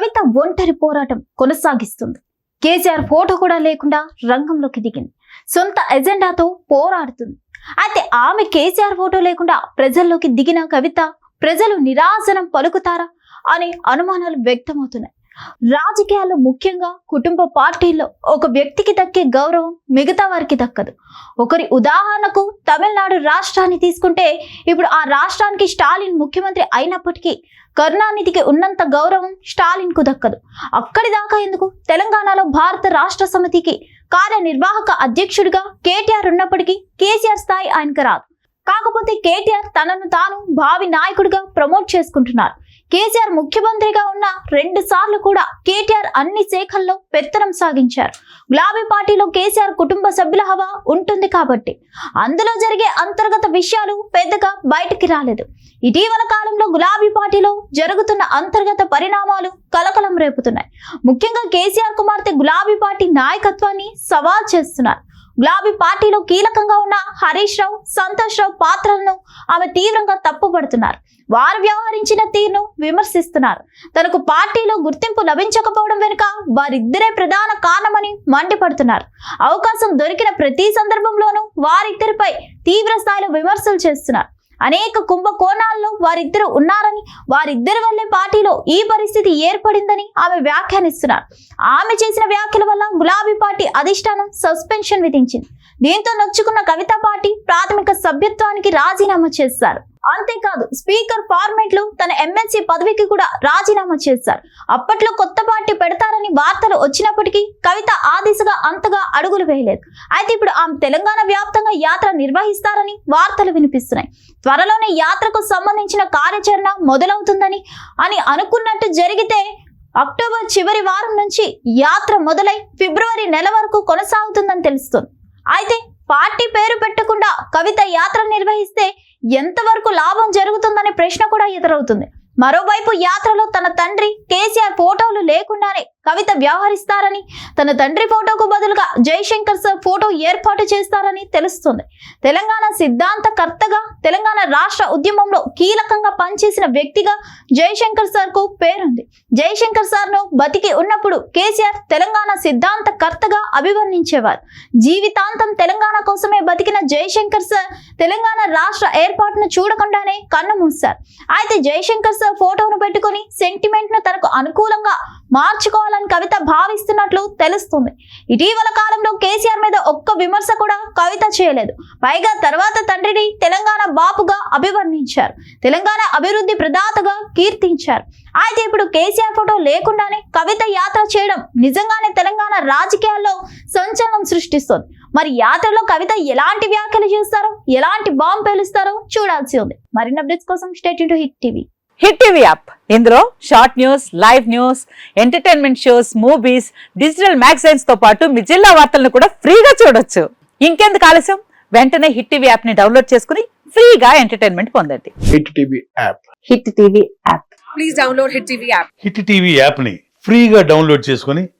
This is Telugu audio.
కవిత ఒంటరి పోరాటం కొనసాగిస్తుంది. కేసీఆర్ ఫోటో కూడా లేకుండా రంగంలోకి దిగింది. సొంత ఎజెండాతో పోరాడుతుంది. అయితే ఆమె కేసీఆర్ ఫోటో లేకుండా ప్రజల్లోకి దిగిన కవిత ప్రజలు నిరాశనం పలుకుతారా అనే అనుమానాలు వ్యక్తమవుతున్నాయి. రాజకీయాలు ముఖ్యంగా కుటుంబ పార్టీల్లో ఒక వ్యక్తికి దక్కే గౌరవం మిగతా వారికి దక్కదు. ఒకరి ఉదాహరణకు తమిళనాడు రాష్ట్రాన్ని తీసుకుంటే ఇప్పుడు ఆ రాష్ట్రానికి స్టాలిన్ ముఖ్యమంత్రి అయినప్పటికీ కరుణానిధికి ఉన్నంత గౌరవం స్టాలిన్కు దక్కదు. అక్కడి దాకా ఎందుకు? తెలంగాణలో భారత రాష్ట్ర సమితికి కార్యనిర్వాహక అధ్యక్షుడిగా కేటీఆర్ ఉన్నప్పటికీ కేసీఆర్ స్థాయి ఆయనకు రాదు. కాకపోతే కేటీఆర్ తనను తాను భావి నాయకుడిగా ప్రమోట్ చేసుకుంటున్నారు. కేసీఆర్ ముఖ్యమంత్రిగా ఉన్న రెండు సార్లు కూడా కేటీఆర్ అన్ని శాఖల్లో పెత్తనం సాగించారు. గులాబీ పార్టీలో కేసీఆర్ కుటుంబ సభ్యుల హవా ఉంటుంది కాబట్టి అందులో జరిగే అంతర్గత విషయాలు పెద్దగా బయటికి రాలేదు. ఇటీవల కాలంలో గులాబీ పార్టీలో జరుగుతున్న అంతర్గత పరిణామాలు కలకలం రేపుతున్నాయి. ముఖ్యంగా కేసీఆర్ కుమార్తె గులాబీ పార్టీ నాయకత్వాన్ని సవాల్ చేస్తున్నారు. గులాబీ పార్టీలో కీలకంగా ఉన్న హరీష్ రావు సంతోష్ రావు పాత్రలను ఆమె తీవ్రంగా తప్పుపడుతున్నారు. వారు వ్యవహరించిన తీరును విమర్శిస్తున్నారు. తనకు పార్టీలో గుర్తింపు లభించకపోవడం వెనుక వారిద్దరే ప్రధాన కారణమని మండిపడుతున్నారు. అవకాశం దొరికిన ప్రతి సందర్భంలోనూ వారిద్దరిపై తీవ్ర స్థాయిలో విమర్శలు చేస్తున్నారు. అనేక కుంభకోణాల్లో వారిద్దరు ఉన్నారని వారిద్దరి వల్లే పార్టీలో ఈ పరిస్థితి ఏర్పడిందని ఆమె వ్యాఖ్యానిస్తున్నారు. ఆమె చేసిన వ్యాఖ్యల వల్ల గులాబీ పార్టీ అధిష్టానం సస్పెన్షన్ విధించింది. దీంతో నొచ్చుకున్న కవిత పార్టీ ప్రాథమిక సభ్యత్వానికి రాజీనామా చేశారు అంతేకాదు స్పీకర్ ఫార్మేట్లో తన ఎమ్మెల్సీ పదవికి కూడా రాజీనామా చేశారు. అప్పట్లో కొత్త పార్టీ పెడతారని వార్తలు వచ్చినప్పటికీ కవిత ఆ దిశగా అంతగా అడుగులు వేయలేదు. అయితే ఇప్పుడు ఆమె తెలంగాణ వ్యాప్తంగా యాత్ర నిర్వహిస్తారని వార్తలు వినిపిస్తున్నాయి. త్వరలోనే యాత్రకు సంబంధించిన కార్యాచరణ మొదలవుతుందని అని అనుకున్నట్టు జరిగితే అక్టోబర్ చివరి వారం నుంచి యాత్ర మొదలై ఫిబ్రవరి నెల వరకు కొనసాగుతుందని తెలుస్తుంది. అయితే పార్టీ పేరు పెట్టకుండా కవిత యాత్ర నిర్వహిస్తే ఎంతవరకు లాభం జరుగుతుందనే ప్రశ్న కూడా ఎదురవుతుంది. మరోవైపు యాత్రలో తన తండ్రి కేసీఆర్ ఫోటోలు లేకుండానే కవిత వ్యవహరిస్తారని తన తండ్రి ఫోటోకు బదులుగా జయశంకర్ సార్ ఫోటో ఏర్పాటు చేస్తారని తెలుస్తుంది. తెలంగాణ సిద్ధాంతకర్తగా తెలంగాణ రాష్ట్ర ఉద్యమంలో కీలకంగా పనిచేసిన వ్యక్తిగా జయశంకర్ సార్కు పేరుంది. జయశంకర్ సార్ను బతికి ఉన్నప్పుడు కేసీఆర్ తెలంగాణ సిద్ధాంతకర్తగా అభివర్ణించేవారు. జీవితాంతం తెలంగాణ కోసమే బతికిన జయశంకర్ సార్ తెలంగాణ రాష్ట్ర ఏర్పాటును చూడకుండానే కన్ను మూశారు. అయితే జయశంకర్ సార్ ఫోటోను పెట్టుకొని సెంటిమెంట్ను తనకు అనుకూలంగా మార్చుకోవాలని కవిత భావిస్తున్నట్లు తెలుస్తుంది. ఇటీవల కాలంలో కేసీఆర్ మీద ఒక్క విమర్శ కూడా కవిత చేయలేదు. పైగా తర్వాత తండ్రిని తెలంగాణ బాపుగా అభివర్ణించారు. తెలంగాణ అభివృద్ధి ప్రదాతగా కీర్తించారు. అయితే ఇప్పుడు కేసీఆర్ ఫోటో లేకుండానే కవిత యాత్ర చేయడం నిజంగానే తెలంగాణ రాజకీయాల్లో సంచలనం సృష్టిస్తుంది. మరి యాత్రలో కవిత ఎలాంటి వ్యాఖ్యలు చేస్తారో ఎలాంటి బాంబు పేలుస్తారో చూడాల్సి ఉంది. మరిన్ని అప్డేట్స్ కోసం state to hit TV hit TV app ఇందులో short news live news entertainment shows movies digital మ్యాగజైన్స్తో పాటు మీ జిల్లా వార్తలను కూడా ఫ్రీగా చూడొచ్చు. ఇంకెందుకు ఆలస్యం? వెంటనే హిట్ టీవీ యాప్ని డౌన్లోడ్ చేసుకుని ఫ్రీగా ఎంటర్టైన్మెంట్ పొందండి. Hit TV app hit TV app please download Hit TV app. Hit TV యాప్ని ఫ్రీగా డౌన్లోడ్ చేసుకొని